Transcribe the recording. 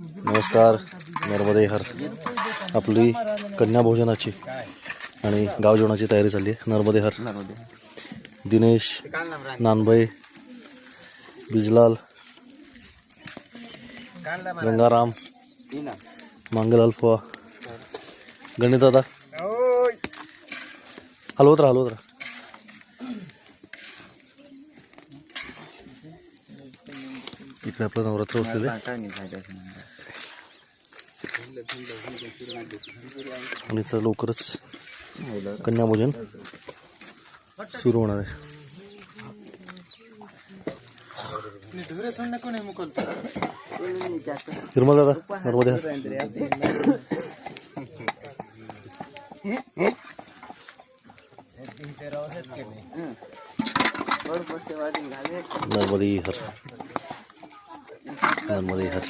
नमस्कार नर्मदे हर. आपली कन्या भोजनाची आणि गाव जेवणाची तयारी चालली आहे. नर्मदे हर. दिनेश नानबाई बिजलाल गंगाराम मांगेलाल फुवा गणित दादा हलवत राहा हलवत राहा. इकडे आपलं नवरात्र बसलेलं आहे. आणि तर लवकरच कन्याभोजन सुरू होणार आहे. निर्मल दादा नर्मदे. नर्मदे हर नर्मदे हर